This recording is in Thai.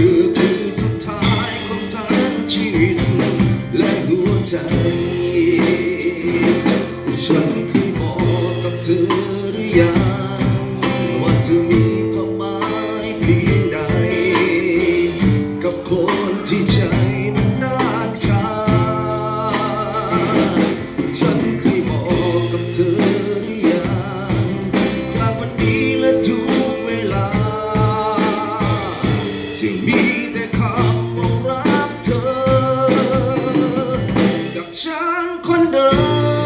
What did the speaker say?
คือสุดท้ายของทั้งชีวิตและหัวใจ ฉันเคยบอกกับเธอหรือยังว่าเธอมีความหมายเพียงใด กับคนที่ใจ มีแต่คำรักเธอ จากฉันคนเดิม